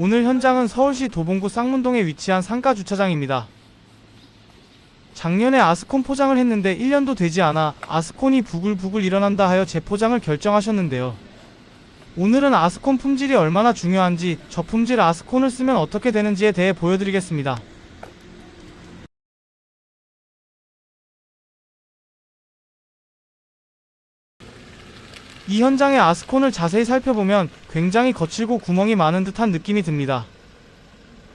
오늘 현장은 서울시 도봉구 쌍문동에 위치한 상가 주차장입니다. 작년에 아스콘 포장을 했는데 1년도 되지 않아 아스콘이 부글부글 일어난다 하여 재포장을 결정하셨는데요. 오늘은 아스콘 품질이 얼마나 중요한지 저품질 아스콘을 쓰면 어떻게 되는지에 대해 보여드리겠습니다. 이 현장의 아스콘을 자세히 살펴보면 굉장히 거칠고 구멍이 많은 듯한 느낌이 듭니다.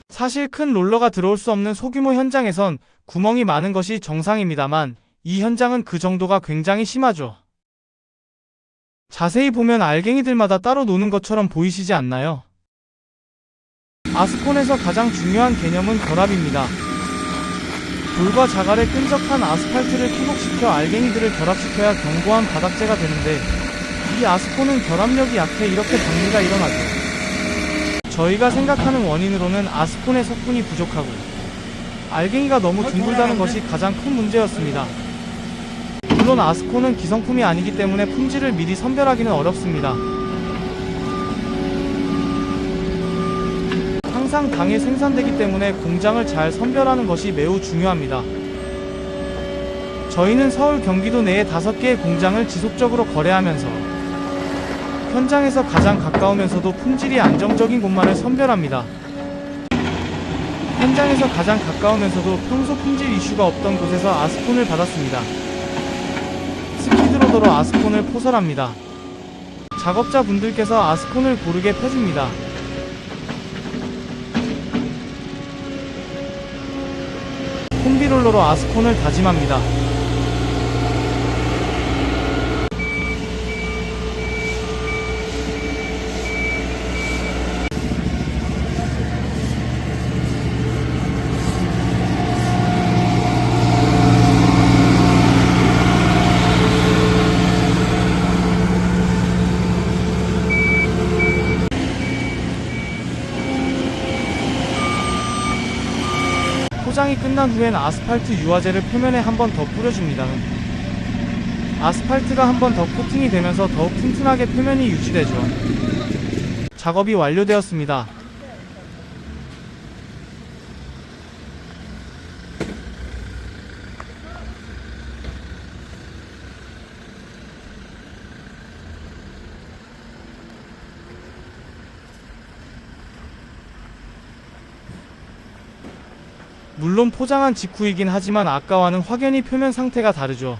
사실 큰 롤러가 들어올 수 없는 소규모 현장에선 구멍이 많은 것이 정상입니다만 이 현장은 그 정도가 굉장히 심하죠. 자세히 보면 알갱이들마다 따로 노는 것처럼 보이시지 않나요? 아스콘에서 가장 중요한 개념은 결합입니다. 돌과 자갈의 끈적한 아스팔트를 피복시켜 알갱이들을 결합시켜야 견고한 바닥재가 되는데 이 아스콘은 결합력이 약해 이렇게 박리가 일어나죠. 저희가 생각하는 원인으로는 아스콘의 석분이 부족하고 알갱이가 너무 둥글다는 것이 가장 큰 문제였습니다. 물론 아스콘은 기성품이 아니기 때문에 품질을 미리 선별하기는 어렵습니다. 항상 당일 생산되기 때문에 공장을 잘 선별하는 것이 매우 중요합니다. 저희는 서울 경기도 내에 5개의 공장을 지속적으로 거래하면서 현장에서 가장 가까우면서도 품질이 안정적인 곳만을 선별합니다. 현장에서 가장 가까우면서도 평소 품질 이슈가 없던 곳에서 아스콘을 받았습니다. 스키드로더로 아스콘을 포설합니다. 작업자분들께서 아스콘을 고르게 펴줍니다. 콤비롤러로 아스콘을 다짐합니다. 포장이 끝난 후엔 아스팔트 유화제를 표면에 한 번 더 뿌려줍니다. 아스팔트가 한 번 더 코팅이 되면서 더욱 튼튼하게 표면이 유지되죠. 작업이 완료되었습니다. 물론 포장한 직후이긴 하지만 아까와는 확연히 표면 상태가 다르죠.